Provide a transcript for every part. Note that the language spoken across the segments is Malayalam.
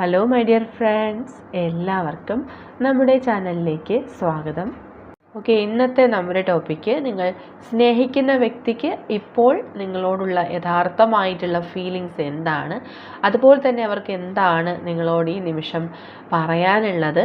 ഹലോ മൈ ഡിയർ ഫ്രണ്ട്സ് എല്ലാവർക്കും നമ്മുടെ ചാനലിലേക്ക് സ്വാഗതം. ഓക്കെ ഇന്നത്തെ നമ്മുടെ ടോപ്പിക്ക് നിങ്ങൾ സ്നേഹിക്കുന്ന വ്യക്തിക്ക് ഇപ്പോൾ നിങ്ങളോടുള്ള യഥാർത്ഥമായിട്ടുള്ള ഫീലിങ്സ് എന്താണ്? അതുപോലെ തന്നെ അവർക്ക് എന്താണ് നിങ്ങളോട് ഈ നിമിഷം പറയാനുള്ളത്?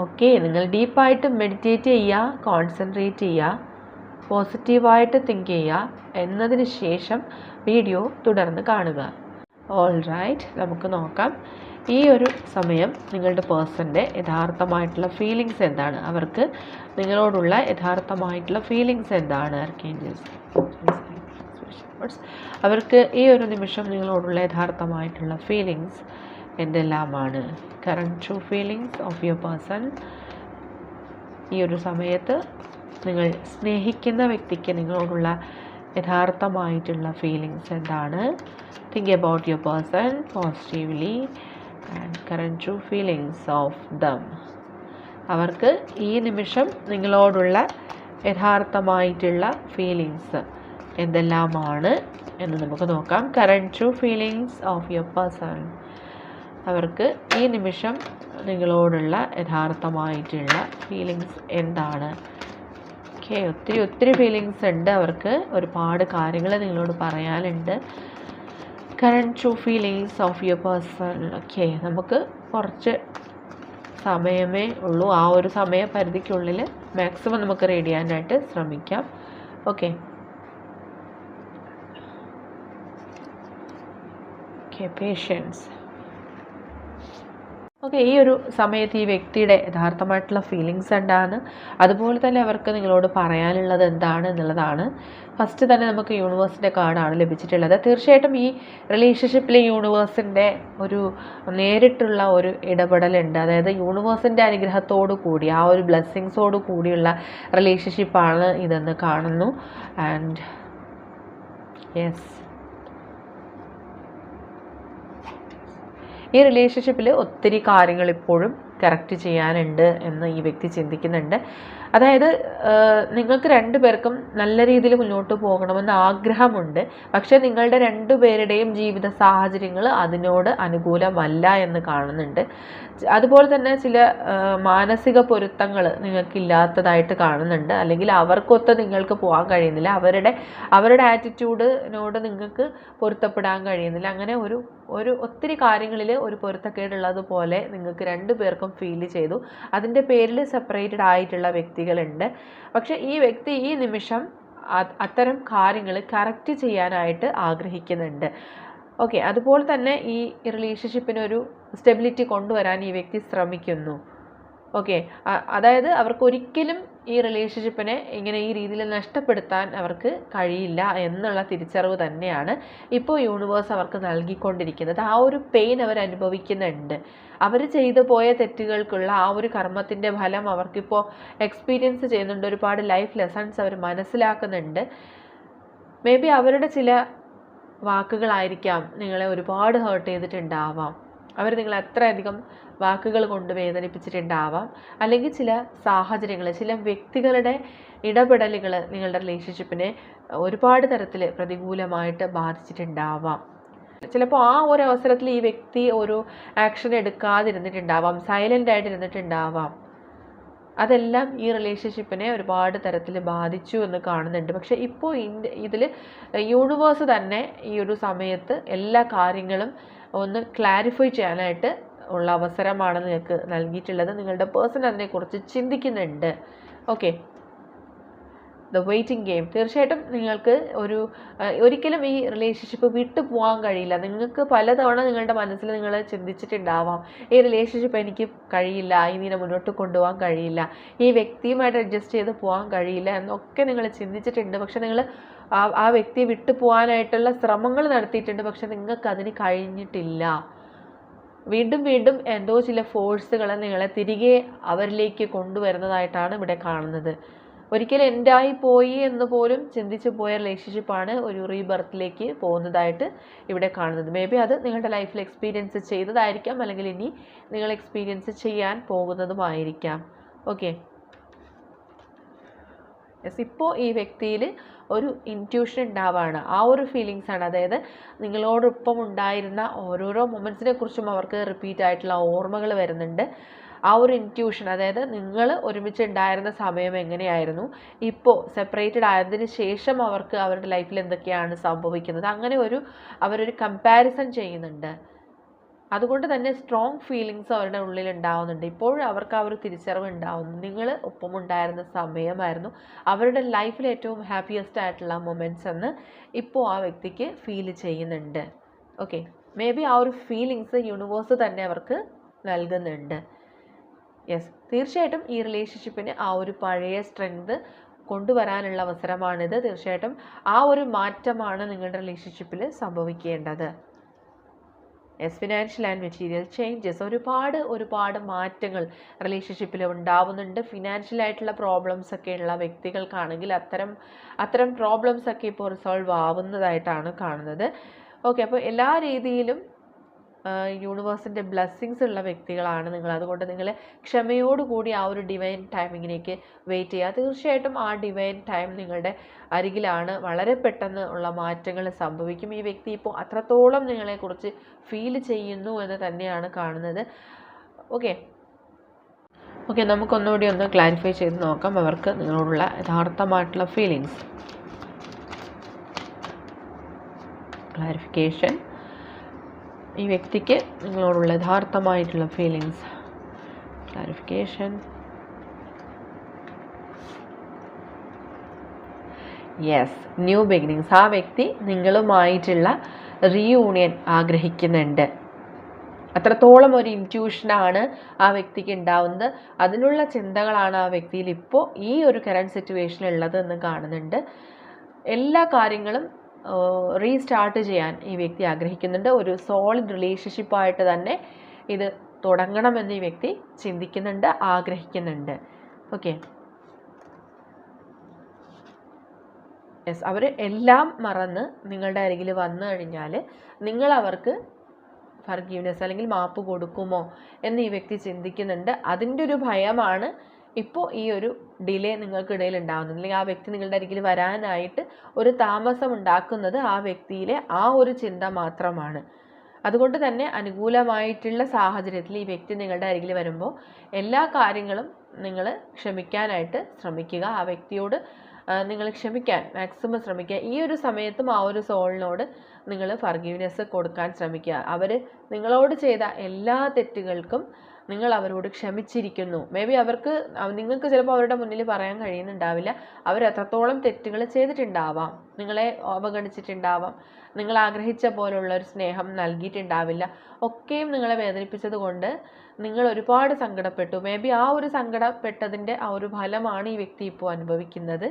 ഓക്കെ നിങ്ങൾ ഡീപ്പായിട്ട് മെഡിറ്റേറ്റ് ചെയ്യുക കോൺസെൻട്രേറ്റ് ചെയ്യുക പോസിറ്റീവായിട്ട് തിങ്ക് ചെയ്യുക എന്നതിന് ശേഷം വീഡിയോ തുടർന്ന് കാണുക. ഓൾ റൈറ്റ് നമുക്ക് നോക്കാം. ഈ ഒരു സമയം നിങ്ങളുടെ പേഴ്സന്റെ യഥാർത്ഥമായിട്ടുള്ള ഫീലിങ്സ് എന്താണ്? അവർക്ക് നിങ്ങളോടുള്ള യഥാർത്ഥമായിട്ടുള്ള ഫീലിങ്സ് എന്താണ് ആർക്കേഞ്ചൽസ് അവർക്ക് ഈ ഒരു നിമിഷം നിങ്ങളോടുള്ള യഥാർത്ഥമായിട്ടുള്ള ഫീലിങ്സ് എന്തെല്ലാമാണ് current true feelings of your person ഈ ഒരു സമയത്ത് നിങ്ങൾ സ്നേഹിക്കുന്ന വ്യക്തിക്ക് നിങ്ങളോടുള്ള യഥാർത്ഥമായിട്ടുള്ള ഫീലിങ്സ് എന്താണ്? Think about your person positively and current true feelings of them അവർക്ക് ഈ നിമിഷം നിങ്ങളോടുള്ള യഥാർത്ഥമായിട്ടുള്ള ഫീലിങ്സ് എന്തെല്ലാമാണ് എന്ന് നമുക്ക് നോക്കാം. Current true feelings of your person അവർക്ക് ഈ നിമിഷം നിങ്ങളോടുള്ള യഥാർത്ഥമായിട്ടുള്ള ഫീലിങ്സ് എന്താണ്? ഓക്കെ ഒത്തിരി ഒത്തിരി ഫീലിങ്സ് ഉണ്ട്. അവർക്ക് ഒരുപാട് കാര്യങ്ങൾ നിങ്ങളോട് പറയാനുണ്ട്. Current true feelings of your person okay നമുക്ക് കുറച്ച് സമയമേ ഉള്ളൂ. ആ ഒരു സമയപരിധിക്കുള്ളിൽ മാക്സിമം നമുക്ക് റെഡി ചെയ്യാനായിട്ട് ശ്രമിക്കാം. ഓക്കെ ഓക്കെ പേഷ്യൻസ് ഓക്കെ ഈ ഒരു സമയത്ത് ഈ വ്യക്തിയുടെ യഥാർത്ഥമായിട്ടുള്ള ഫീലിങ്സ് എന്താണ്? അതുപോലെ തന്നെ അവർക്ക് നിങ്ങളോട് പറയാനുള്ളത് എന്താണ് എന്നുള്ളതാണ്. ഫസ്റ്റ് തന്നെ നമുക്ക് യൂണിവേഴ്സിന്റെ കാർഡാണ് ലഭിച്ചിട്ടുള്ളത്. തീർച്ചയായിട്ടും ഈ റിലേഷൻഷിപ്പിലെ യൂണിവേഴ്സിന്റെ ഒരു നേരിട്ടുള്ള ഒരു ഇടപെടലുണ്ട്. അതായത് യൂണിവേഴ്സിന്റെ അനുഗ്രഹത്തോടു കൂടി ആ ഒരു ബ്ലെസ്സിങ്സോടു കൂടിയുള്ള റിലേഷൻഷിപ്പാണ് ഇതെന്ന് കാണുന്നു. ആൻഡ് യെസ് ഈ റിലേഷൻഷിപ്പിൽ ഒത്തിരി കാര്യങ്ങൾ ഇപ്പോഴും കറക്റ്റ് ചെയ്യാനുണ്ട് എന്ന് ഈ വ്യക്തി ചിന്തിക്കുന്നുണ്ട്. അതായത് നിങ്ങൾക്ക് രണ്ടു പേർക്കും നല്ല രീതിയിൽ മുന്നോട്ട് പോകണമെന്ന് ആഗ്രഹമുണ്ട്. പക്ഷേ നിങ്ങളുടെ രണ്ടു പേരുടെയും ജീവിത സാഹചര്യങ്ങൾ അതിനോട് അനുകൂലമല്ല എന്ന് കാണുന്നുണ്ട്. അതുപോലെ തന്നെ ചില മാനസിക പൊരുത്തങ്ങൾ നിങ്ങൾക്കില്ലാത്തതായിട്ട് കാണുന്നുണ്ട്. അല്ലെങ്കിൽ അവർക്കൊത്ത് നിങ്ങൾക്ക് പോകാൻ കഴിയുന്നില്ല. അവരുടെ അവരുടെ ആറ്റിറ്റ്യൂഡിനോട് നിങ്ങൾക്ക് പൊരുത്തപ്പെടാൻ കഴിയുന്നില്ല. അങ്ങനെ ഒരു ഒരു ഒത്തിരി കാര്യങ്ങളിൽ ഒരു പൊരുത്തക്കേടുള്ളത് പോലെ നിങ്ങൾക്ക് രണ്ടു പേർക്കും ഫീൽ ചെയ്തു. അതിന്റെ പേരിൽ സെപ്പറേറ്റഡ് ആയിട്ടുള്ള വ്യക്തികളുണ്ട്. പക്ഷേ ഈ വ്യക്തി ഈ നിമിഷം അത്തരം കാര്യങ്ങൾ കറക്റ്റ് ചെയ്യാനായിട്ട് ആഗ്രഹിക്കുന്നുണ്ട്. ഓക്കെ അതുപോലെ തന്നെ ഈ റിലേഷൻഷിപ്പിനൊരു സ്റ്റെബിലിറ്റി കൊണ്ടുവരാൻ ഈ വ്യക്തി ശ്രമിക്കുന്നു. ഓക്കെ അതായത് അവർക്ക് ഒരിക്കലും ഈ റിലേഷൻഷിപ്പിനെ ഇങ്ങനെ ഈ രീതിയിൽ നഷ്ടപ്പെടുത്താൻ അവർക്ക് കഴിയില്ല എന്നുള്ള തിരിച്ചറിവ് തന്നെയാണ് ഇപ്പോൾ യൂണിവേഴ്സ് അവർക്ക് നൽകിക്കൊണ്ടിരിക്കുന്നത്. ആ ഒരു പെയിൻ അവർ അനുഭവിക്കുന്നുണ്ട്. അവർ ചെയ്തു പോയ തെറ്റുകൾക്കുള്ള ആ ഒരു കർമ്മത്തിന്റെ ഫലം അവർക്കിപ്പോൾ എക്സ്പീരിയൻസ് ചെയ്യുന്നുണ്ട്. ഒരുപാട് ലൈഫ് ലെസൺസ് അവർ മനസ്സിലാക്കുന്നുണ്ട്. മേ ബി അവരുടെ ചില വാക്കുകളായിരിക്കാം നിങ്ങളെ ഒരുപാട് ഹേർട്ട് ചെയ്തിട്ടുണ്ടാവാം. അവർ നിങ്ങളെ അത്രയധികം വാക്കുകൾ കൊണ്ട് വേദനിപ്പിച്ചിട്ടുണ്ടാവാം. അല്ലെങ്കിൽ ചില സാഹചര്യങ്ങൾ ചില വ്യക്തികളുടെ ഇടപെടലുകൾ നിങ്ങളുടെ റിലേഷൻഷിപ്പിനെ ഒരുപാട് തരത്തിൽ പ്രതികൂലമായിട്ട് ബാധിച്ചിട്ടുണ്ടാവാം. ചിലപ്പോൾ ആ ഒരു അവസരത്തിൽ ഈ വ്യക്തി ഒരു ആക്ഷൻ എടുക്കാതിരുന്നിട്ടുണ്ടാവാം സൈലന്റ് ആയിട്ട് ഇരുന്നിട്ടുണ്ടാവാം. അതെല്ലാം ഈ റിലേഷൻഷിപ്പിനെ ഒരുപാട് തരത്തിൽ ബാധിച്ചു എന്ന് കാണുന്നുണ്ട്. പക്ഷേ ഇപ്പോൾ ഇതിൽ യൂണിവേഴ്സ് തന്നെ ഈ ഒരു സമയത്ത് എല്ലാ കാര്യങ്ങളും ഒന്ന് ക്ലാരിഫൈ ചെയ്യാനായിട്ട് ഉള്ള അവസരമാണ് നിങ്ങൾക്ക് നൽകിയിട്ടുള്ളത്. നിങ്ങളുടെ പേഴ്സൺ അതിനെക്കുറിച്ച് ചിന്തിക്കുന്നുണ്ട്. ഓക്കെ ദ വെയിറ്റിംഗ് ഗെയിം തീർച്ചയായിട്ടും നിങ്ങൾക്ക് ഒരു ഒരിക്കലും ഈ റിലേഷൻഷിപ്പ് വിട്ടു പോകാൻ കഴിയില്ല. നിങ്ങൾക്ക് പലതവണ നിങ്ങളുടെ മനസ്സിൽ നിങ്ങൾ ചിന്തിച്ചിട്ടുണ്ടാവാം ഈ റിലേഷൻഷിപ്പ് എനിക്ക് കഴിയില്ല ഇതിനെ മുന്നോട്ട് കൊണ്ടുപോകാൻ കഴിയില്ല ഈ വ്യക്തിയുമായിട്ട് അഡ്ജസ്റ്റ് ചെയ്ത് പോകാൻ കഴിയില്ല എന്നൊക്കെ നിങ്ങൾ ചിന്തിച്ചിട്ടുണ്ട്. പക്ഷെ നിങ്ങൾ ആ ആ വ്യക്തിയെ വിട്ടു പോകാനായിട്ടുള്ള ശ്രമങ്ങൾ നടത്തിയിട്ടുണ്ട്. പക്ഷെ നിങ്ങൾക്ക് അതിന് കഴിഞ്ഞിട്ടില്ല. വീണ്ടും വീണ്ടും എന്തോ ചില ഫോഴ്സുകൾ നിങ്ങളെ തിരികെ അവരിലേക്ക് കൊണ്ടുവരുന്നതായിട്ടാണ് ഇവിടെ കാണുന്നത്. ഒരിക്കലും എൻഡായി പോയി എന്ന് പോലും ചിന്തിച്ചു പോയ റിലേഷൻഷിപ്പാണ് ഒരു റീബർത്തിലേക്ക് പോകുന്നതായിട്ട് ഇവിടെ കാണുന്നത്. മേ ബി അത് നിങ്ങളുടെ ലൈഫിൽ എക്സ്പീരിയൻസ് ചെയ്തതായിരിക്കാം അല്ലെങ്കിൽ ഇനി നിങ്ങൾ എക്സ്പീരിയൻസ് ചെയ്യാൻ പോകുന്നതുമായിരിക്കാം ഓക്കെ യെസ് ഇപ്പോൾ ഈ വ്യക്തിയിൽ ഒരു ഇന്റ്യൂഷൻ ഉണ്ടാവുകയാണ് ആ ഒരു ഫീലിങ്സ് ആണ്. അതായത് നിങ്ങളോടൊപ്പം ഉണ്ടായിരുന്ന ഓരോരോ മൊമെന്റ്സിനെ കുറിച്ചും അവർക്ക് റിപ്പീറ്റ് ആയിട്ടുള്ള ഓർമ്മകൾ വരുന്നുണ്ട്. ആ ഒരു ഇന്റ്യൂഷൻ അതായത് നിങ്ങൾ ഒരുമിച്ച് ഉണ്ടായിരുന്ന സമയം എങ്ങനെയായിരുന്നു? ഇപ്പോൾ സെപ്പറേറ്റഡ് ആയതിന് ശേഷം അവർക്ക് അവരുടെ ലൈഫിൽ എന്തൊക്കെയാണ് സംഭവിക്കുന്നത്? അങ്ങനെ ഒരു അവരൊരു കമ്പാരിസൺ ചെയ്യുന്നുണ്ട്. അതുകൊണ്ട് തന്നെ സ്ട്രോങ് ഫീലിങ്സ് അവരുടെ ഉള്ളിൽ ഉണ്ടാവുന്നുണ്ട്. ഇപ്പോഴും അവർക്ക് ആ ഒരു തിരിച്ചറിവ് ഉണ്ടാവുന്നു. നിങ്ങൾ ഒപ്പമുണ്ടായിരുന്ന സമയമായിരുന്നു അവരുടെ ലൈഫിൽ ഏറ്റവും ഹാപ്പിയസ്റ്റ് ആയിട്ടുള്ള മൊമെന്റ്സ് എന്ന് ഇപ്പോൾ ആ വ്യക്തിക്ക് ഫീൽ ചെയ്യുന്നുണ്ട്. ഓക്കെ മേ ബി ആ ഒരു ഫീലിങ്സ് യൂണിവേഴ്സ് തന്നെ അവർക്ക് നൽകുന്നുണ്ട്. യെസ് തീർച്ചയായിട്ടും ഈ റിലേഷൻഷിപ്പിന് ആ ഒരു പഴയ സ്ട്രെങ്ത് കൊണ്ടുവരാനുള്ള അവസരമാണിത്. തീർച്ചയായിട്ടും ആ ഒരു മാറ്റമാണ് നിങ്ങളുടെ റിലേഷൻഷിപ്പിൽ സംഭവിക്കേണ്ടത്. Yes financial and material changes ഒരുപാട് ഒരുപാട് മാറ്റങ്ങൾ റിലേഷൻഷിപ്പിൽ ഉണ്ടാവുന്നുണ്ട്. ഫിനാൻഷ്യൽ ആയിട്ടുള്ള പ്രോബ്ലംസ് ഒക്കെ ഉള്ള വ്യക്തികൾക്കാണെങ്കിൽ അത്തരം അത്തരം പ്രോബ്ലംസ് ഒക്കെ ഇപ്പോൾ റിസോൾവ് ആവുന്നതായിട്ടാണ് കാണുന്നത്. ഓക്കെ അപ്പോൾ എല്ലാ രീതിയിലും യൂണിവേഴ്സിന്റെ ബ്ലെസ്സിങ്സ് ഉള്ള വ്യക്തികളാണ് നിങ്ങൾ. അതുകൊണ്ട് നിങ്ങൾ ക്ഷമയോടുകൂടി ആ ഒരു ഡിവൈൻ ടൈമിങ്ങിലേക്ക് വെയിറ്റ് ചെയ്യുക. തീർച്ചയായിട്ടും ആ ഡിവൈൻ ടൈം നിങ്ങളുടെ അരികിലാണ്. വളരെ പെട്ടെന്ന് ഉള്ള മാറ്റങ്ങൾ സംഭവിക്കും. ഈ വ്യക്തി ഇപ്പോൾ അത്രത്തോളം നിങ്ങളെക്കുറിച്ച് ഫീൽ ചെയ്യുന്നു എന്ന് തന്നെയാണ് കാണുന്നത്. ഓക്കെ ഓക്കെ നമുക്കൊന്നുകൂടി ഒന്ന് ക്ലാരിഫൈ ചെയ്ത് നോക്കാം അവർക്ക് നിങ്ങളോടുള്ള യഥാർത്ഥമായിട്ടുള്ള ഫീലിങ്സ് ക്ലാരിഫിക്കേഷൻ ഈ വ്യക്തിക്ക് നിങ്ങളോടുള്ള യഥാർത്ഥമായിട്ടുള്ള feelings clarification yes new beginnings ആ വ്യക്തി നിങ്ങളുമായിട്ടുള്ള റീയൂണിയൻ ആഗ്രഹിക്കുന്നുണ്ട്. അത്രത്തോളം ഒരു ഇന്റ്യൂഷനാണ് ആ വ്യക്തിക്ക് ഉണ്ടാവുന്നത്. അതിനുള്ള ചിന്തകളാണ് ആ വ്യക്തിയിൽ ഇപ്പോൾ ഈ ഒരു കറണ്ട് സിറ്റുവേഷനിൽ ഉള്ളത് എന്ന് കാണുന്നുണ്ട്. എല്ലാ കാര്യങ്ങളും റീസ്റ്റാർട്ട് ചെയ്യാൻ ഈ വ്യക്തി ആഗ്രഹിക്കുന്നുണ്ട്. ഒരു സോളിഡ് റിലേഷൻഷിപ്പായിട്ട് തന്നെ ഇത് തുടങ്ങണമെന്ന് ഈ വ്യക്തി ചിന്തിക്കുന്നുണ്ട് ആഗ്രഹിക്കുന്നുണ്ട്. ഓക്കെ യെസ് അവർ എല്ലാം മറന്ന് നിങ്ങളുടെ അരികിൽ വന്നു കഴിഞ്ഞാൽ നിങ്ങൾ അവർക്ക് ഫർഗീവ്നെസ് അല്ലെങ്കിൽ മാപ്പ് കൊടുക്കുമോ എന്ന് ഈ വ്യക്തി ചിന്തിക്കുന്നുണ്ട്. അതിന്റെ ഒരു ഭയമാണ് ഇപ്പോൾ ഈ ഒരു ഡിലേ നിങ്ങൾക്കിടയിൽ ഉണ്ടാകുന്നത് അല്ലെങ്കിൽ ആ വ്യക്തി നിങ്ങളുടെ അരികിൽ വരാനായിട്ട് ഒരു താമസം ഉണ്ടാക്കുന്നത് ആ വ്യക്തിയിലെ ആ ഒരു ചിന്ത മാത്രമാണ്. അതുകൊണ്ട് തന്നെ അനുകൂലമായിട്ടുള്ള സാഹചര്യത്തിൽ ഈ വ്യക്തി നിങ്ങളുടെ അരികിൽ വരുമ്പോൾ എല്ലാ കാര്യങ്ങളും നിങ്ങൾ ക്ഷമിക്കാനായിട്ട് ശ്രമിക്കുക. ആ വ്യക്തിയോട് നിങ്ങൾ ക്ഷമിക്കാൻ മാക്സിമം ശ്രമിക്കുക. ഈ ഒരു സമയത്തും ആ ഒരു സോളിനോട് നിങ്ങൾ ഫർഗീവ്നെസ് കൊടുക്കാൻ ശ്രമിക്കുക. അവർ നിങ്ങളോട് ചെയ്ത എല്ലാ തെറ്റുകൾക്കും നിങ്ങൾ അവരോട് ക്ഷമിച്ചിരിക്കുന്നു. മേ ബി അവർക്ക് നിങ്ങൾക്ക് ചിലപ്പോൾ അവരുടെ മുന്നിൽ പറയാൻ കഴിയുന്നുണ്ടാവില്ല. അവർ എത്രത്തോളം തെറ്റുകൾ ചെയ്തിട്ടുണ്ടാവാം. നിങ്ങളെ അവഗണിച്ചിട്ടുണ്ടാവാം. നിങ്ങൾ ആഗ്രഹിച്ച പോലുള്ള ഒരു സ്നേഹം നൽകിയിട്ടുണ്ടാവില്ല. ഒക്കെയും നിങ്ങളെ വേദനിപ്പിച്ചത് കൊണ്ട് നിങ്ങൾ ഒരുപാട് സങ്കടപ്പെട്ടു. മേ ബി ആ ഒരു സങ്കടപ്പെട്ടതിന്റെ ആ ഒരു ഫലമാണ് ഈ വ്യക്തി ഇപ്പോൾ അനുഭവിക്കുന്നത്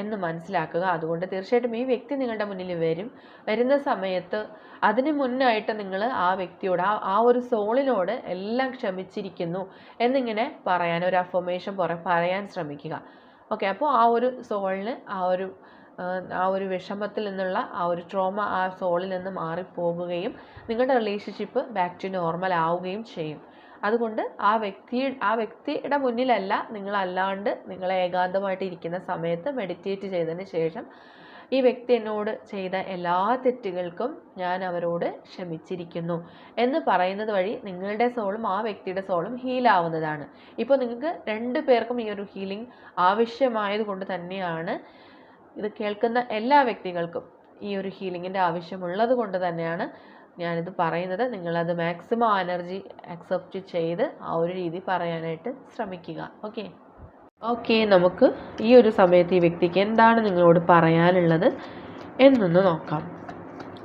എന്ന് മനസ്സിലാക്കുക. അതുകൊണ്ട് തീർച്ചയായിട്ടും ഈ വ്യക്തി നിങ്ങളുടെ മുന്നിൽ വരും. വരുന്ന സമയത്ത് അതിന് മുന്നായിട്ട് നിങ്ങൾ ആ വ്യക്തിയോട് ആ ആ ഒരു സോളിനോട് എല്ലാം ക്ഷമിച്ചിരിക്കുന്നു എന്നിങ്ങനെ പറയാൻ ഒരു അഫർമേഷൻ പറയാൻ ശ്രമിക്കുക. ഓക്കെ അപ്പോൾ ആ ഒരു സോളിന് ആ ഒരു ആ ഒരു വിഷമത്തിൽ നിന്നുള്ള ആ ഒരു ട്രോമ ആ സോളിൽ നിന്ന് മാറിപ്പോകുകയും നിങ്ങളുടെ റിലേഷൻഷിപ്പ് ബാക്ക് ടു നോർമൽ ആവുകയും ചെയ്യും. അതുകൊണ്ട് ആ വ്യക്തി ആ വ്യക്തിയുടെ മുന്നിലല്ല നിങ്ങളല്ലാണ്ട് നിങ്ങൾ ഏകാന്തമായിട്ട് ഇരിക്കുന്ന സമയത്ത് മെഡിറ്റേറ്റ് ചെയ്തതിന് ശേഷം ഈ വ്യക്തി എന്നോട് ചെയ്ത എല്ലാ തെറ്റുകൾക്കും ഞാൻ അവരോട് ക്ഷമിച്ചിരിക്കുന്നു എന്ന് പറയുന്നത് വഴി നിങ്ങളുടെ സോളും ആ വ്യക്തിയുടെ സോളും ഹീലാവുന്നതാണ് ഇപ്പോൾ നിങ്ങൾക്ക് രണ്ട് പേർക്കും ഈ ഒരു ഹീലിംഗ് ആവശ്യമായത് കൊണ്ട് തന്നെയാണ് ഇത് കേൾക്കുന്ന എല്ലാ വ്യക്തികൾക്കും ഈ ഒരു ഹീലിങ്ങിന്റെ ആവശ്യമുള്ളത് കൊണ്ട് തന്നെയാണ് ഞാനിത് പറയുന്നത് നിങ്ങളത് മാക്സിമം എനർജി അക്സെപ്റ്റ് ചെയ്ത് ആ ഒരു രീതി പറയാനായിട്ട് ശ്രമിക്കുക. ഓക്കെ ഓക്കെ നമുക്ക് ഈ ഒരു സമയത്ത് ഈ വ്യക്തിക്ക് എന്താണ് നിങ്ങളോട് പറയാനുള്ളത് എന്നൊന്ന് നോക്കാം.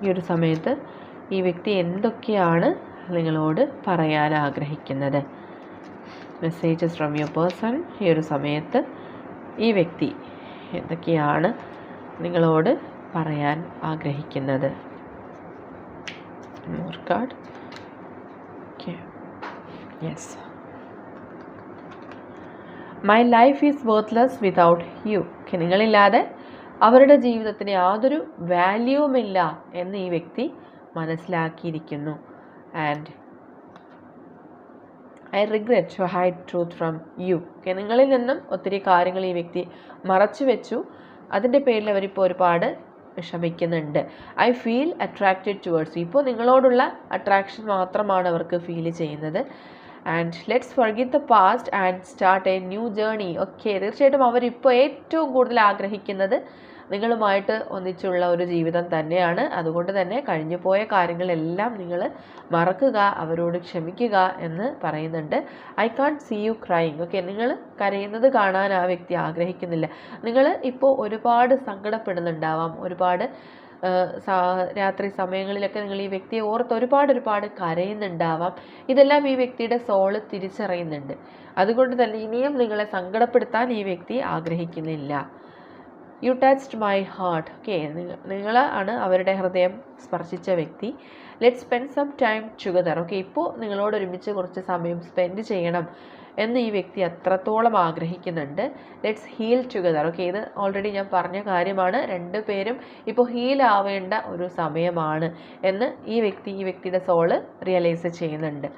ഈ ഒരു സമയത്ത് ഈ വ്യക്തി എന്തൊക്കെയാണ് നിങ്ങളോട് പറയാൻ ആഗ്രഹിക്കുന്നത്? മെസ്സേജസ് ഫ്രം യുവർ പേഴ്സൺ ഈ ഒരു സമയത്ത് ഈ വ്യക്തി എന്തൊക്കെയാണ് നിങ്ങളോട് പറയാൻ ആഗ്രഹിക്കുന്നത്? More card okay yes my life is worthless without you നിങ്ങളില്ലാതെ അവരുടെ ജീവിതത്തിന് യാതൊരു വാല്യൂവുമില്ല എന്ന് ഈ വ്യക്തി മനസ്സിലാക്കിയിരിക്കുന്നു. And I regret to hide truth from you okay നിങ്ങളിൽ നിന്നും ഒത്തിരി കാര്യങ്ങൾ ഈ വ്യക്തി മറച്ചു വെച്ചു അതിന്റെ പേരിൽ അവരിപ്പോൾ ഒരുപാട് വിഷമിക്കുന്നുണ്ട്. ഐ ഫീൽ അട്രാക്റ്റഡ് ടുവേർഡ്സ് ഇപ്പോൾ നിങ്ങളോടുള്ള അട്രാക്ഷൻ മാത്രമാണ് അവർക്ക് ഫീൽ ചെയ്യുന്നത്. And let's forget the past and start a new journey okay തീർച്ചയായിട്ടും അവരിപ്പോൾ ഏറ്റവും കൂടുതൽ ആഗ്രഹിക്കുന്നത് നിങ്ങളുമായിട്ട് ഒന്നിച്ചുള്ള ഒരു ജീവിതം തന്നെയാണ്. അതുകൊണ്ട് തന്നെ കഴിഞ്ഞു പോയ കാര്യങ്ങളെല്ലാം നിങ്ങൾ മറക്കുക അവരോട് ക്ഷമിക്കുക എന്ന് പറയുന്നുണ്ട്. I can't see you crying okay നിങ്ങൾ കരയുന്നത് കാണാൻ ആ വ്യക്തി ആഗ്രഹിക്കുന്നില്ല. നിങ്ങൾ ഇപ്പോൾ ഒരുപാട് സങ്കടപ്പെടുന്നുണ്ടാവാം. ഒരുപാട് രാത്രി സമയങ്ങളിലൊക്കെ നിങ്ങൾ ഈ വ്യക്തിയെ ഓർത്ത് ഒരുപാട് ഒരുപാട് കരയുന്നുണ്ടാവാം. ഇതെല്ലാം ഈ വ്യക്തിയുടെ സോൾ തിരിച്ചറിയുന്നുണ്ട്. അതുകൊണ്ട് തന്നെ ഇനിയും നിങ്ങളെ സങ്കടപ്പെടുത്താൻ ഈ വ്യക്തി ആഗ്രഹിക്കുന്നില്ല. You touched my heart okay നിങ്ങൾ ആണ് അവരുടെ ഹൃദയം സ്പർശിച്ച വ്യക്തി. Let spend some time together okay ഇപ്പോൾ നിങ്ങളോട് ഒരുമിച്ച് കുറച്ച് സമയം സ്പെൻഡ് ചെയ്യണം എന്ന് ഈ വ്യക്തി അത്രത്തോളം ആഗ്രഹിക്കുന്നുണ്ട്. ലെറ്റ്സ് ഹീൽ ടുഗദർ ഓക്കെ ഇത് ഓൾറെഡി ഞാൻ പറഞ്ഞ കാര്യമാണ്. രണ്ട് പേരും ഇപ്പോൾ ഹീൽ ആവേണ്ട ഒരു സമയമാണ് എന്ന് ഈ വ്യക്തി ഈ വ്യക്തിയുടെ സോൾ റിയലൈസ് ചെയ്യുന്നുണ്ട്.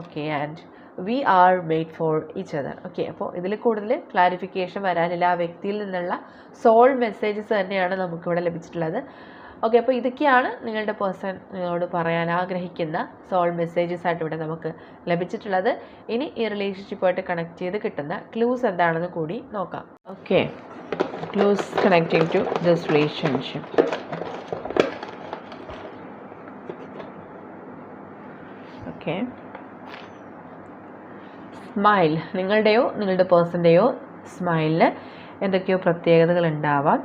Okay and we are made for each other okay അപ്പോൾ ഇതിൽ കൂടുതൽ ക്ലാരിഫിക്കേഷൻ വരാനില്ല. ആ വ്യക്തിയിൽ നിന്നുള്ള സോൾ മെസ്സേജസ് തന്നെയാണ് നമുക്കിവിടെ ലഭിച്ചിട്ടുള്ളത്. ഓക്കെ അപ്പോൾ ഇതൊക്കെയാണ് നിങ്ങളുടെ പേഴ്സൺ നിങ്ങളോട് പറയാൻ ആഗ്രഹിക്കുന്ന സോൾ മെസ്സേജസ് ആയിട്ട് ഇവിടെ നമുക്ക് ലഭിച്ചിട്ടുള്ളത്. ഇനി ഈ റിലേഷൻഷിപ്പുമായിട്ട് കണക്ട് ചെയ്ത് കിട്ടുന്ന ക്ലൂസ് എന്താണെന്ന് കൂടി നോക്കാം. Okay clues connecting to this relationship okay smile നിങ്ങളുടെയോ നിങ്ങളുടെ പേഴ്സന്റെയോ സ്മൈലിന് എന്തൊക്കെയോ പ്രത്യേകതകൾ ഉണ്ടാവാം.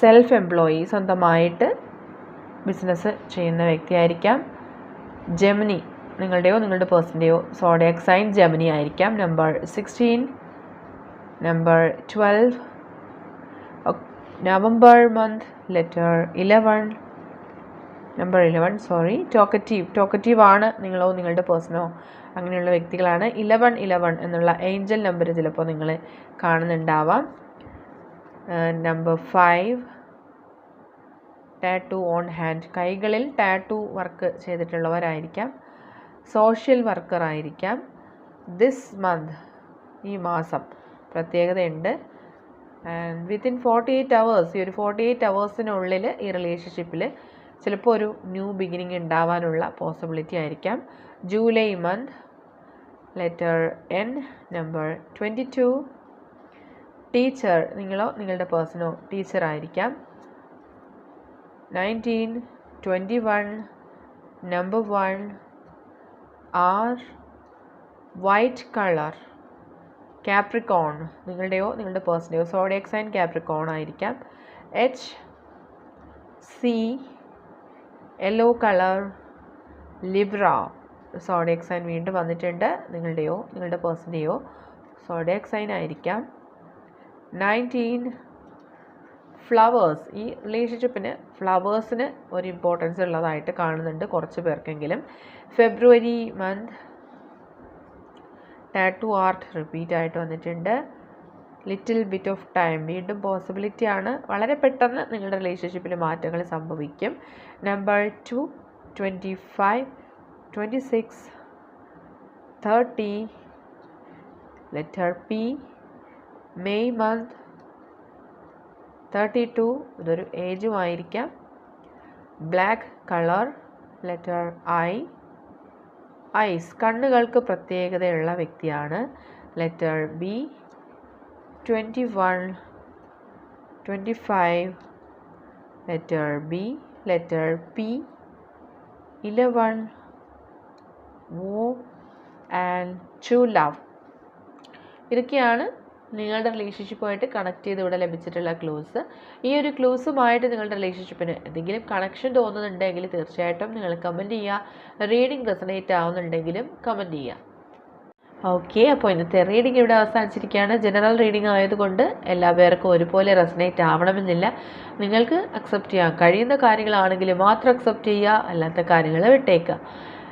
സെൽഫ് എംപ്ലോയി സ്വന്തമായിട്ട് ബിസിനസ് ചെയ്യുന്ന വ്യക്തിയായിരിക്കാം. ജെമിനി നിങ്ങളുടെയോ നിങ്ങളുടെ പേഴ്സന്റെയോ സോഡിയാക് സൈൻ ജെമിനി ആയിരിക്കാം. Number sixteen number twelve November month letter eleven number eleven sorry talkative talkative ആണ് നിങ്ങളോ നിങ്ങളുടെ പേഴ്സണോ? അങ്ങനെയുള്ള വ്യക്തികളാണ് ഇലവൺ ഇലവൺ എന്നുള്ള ഏഞ്ചൽ നമ്പർ ചിലപ്പോൾ നിങ്ങൾ കാണുന്നുണ്ടാവാം. Number five tattoo on hand കൈകളിൽ ടാറ്റു വർക്ക് ചെയ്തിട്ടുള്ളവരായിരിക്കാം. സോഷ്യൽ വർക്കർ ആയിരിക്കാം. ദിസ് മന്ത് ഈ മാസം പ്രത്യേകതയുണ്ട്. And within forty eight hours ഈ ഒരു ഫോർട്ടി എയ്റ്റ് അവേഴ്സിനുള്ളിൽ ഈ റിലേഷൻഷിപ്പിൽ ചിലപ്പോൾ ഒരു ന്യൂ ബിഗിനിങ് ഉണ്ടാവാനുള്ള പോസിബിലിറ്റി ആയിരിക്കാം. Month letter N number twenty two teacher നിങ്ങളോ നിങ്ങളുടെ പേഴ്സണോ ടീച്ചർ ആയിരിക്കാം. Nineteen twenty one number one R white colour Capricorn നിങ്ങളുടെയോ നിങ്ങളുടെ പേഴ്സന്റെയോ സോഡിയക് സൈൻ കാപ്രിക്കോൺ ആയിരിക്കാം. H C yellow colour Libra zodiac sign വീണ്ടും വന്നിട്ടുണ്ട്. നിങ്ങളുടെയോ നിങ്ങളുടെ പേഴ്സന്റെയോ സോഡിയക് സൈൻ ആയിരിക്കാം നയന്റീൻ ഫ്ലവേഴ്സ്. ഈ റിലേഷൻഷിപ്പിന് ഫ്ലവേഴ്സിന് ഒരു ഇമ്പോർട്ടൻസ് ഉള്ളതായിട്ട് കാണുന്നുണ്ട് കുറച്ച് പേർക്കെങ്കിലും. February month tattoo art repeat ആയിട്ട് വന്നിട്ടുണ്ട്. Little bit of time. വീണ്ടും പോസിബിലിറ്റി ആണ്. വളരെ പെട്ടെന്ന് നിങ്ങളുടെ റിലേഷൻഷിപ്പിൽ മാറ്റങ്ങൾ സംഭവിക്കും. Number two twenty five twenty six thirty letter P May month thirty two ഇതൊരു ഏജും ആയിരിക്കാം. Black colour letter I eyes കണ്ണുകൾക്ക് പ്രത്യേകതയുള്ള വ്യക്തിയാണ്. Letter B twenty one twenty five letter B letter P eleven vow and two love ഇതൊക്കെയാണ് നിങ്ങളുടെ റിലേഷൻഷിപ്പുമായിട്ട് കണക്ട് ചെയ്ത് ഇവിടെ ലഭിച്ചിട്ടുള്ള ക്ലൂസ് ഈ ഒരു ക്ലൂസുമായിട്ട് നിങ്ങളുടെ റിലേഷൻഷിപ്പിന് എന്തെങ്കിലും കണക്ഷൻ തോന്നുന്നുണ്ടെങ്കിൽ തീർച്ചയായിട്ടും നിങ്ങൾ കമന്റ് ചെയ്യുക. റീഡിംഗ് റെസണേറ്റ് ആവുന്നുണ്ടെങ്കിലും കമന്റ് ചെയ്യുക. ഓക്കെ അപ്പോൾ ഇന്നത്തെ റീഡിംഗ് ഇവിടെ അവസാനിച്ചിരിക്കുകയാണ്. ജനറൽ റീഡിംഗ് ആയതുകൊണ്ട് എല്ലാ പേർക്കും ഒരുപോലെ റെസനേറ്റ് ആവണമെന്നില്ല. നിങ്ങൾക്ക് അക്സെപ്റ്റ് ചെയ്യാൻ കഴിയുന്ന കാര്യങ്ങളാണെങ്കിൽ മാത്രം അക്സെപ്റ്റ് ചെയ്യുക അല്ലാത്ത കാര്യങ്ങൾ വിട്ടേക്കുക.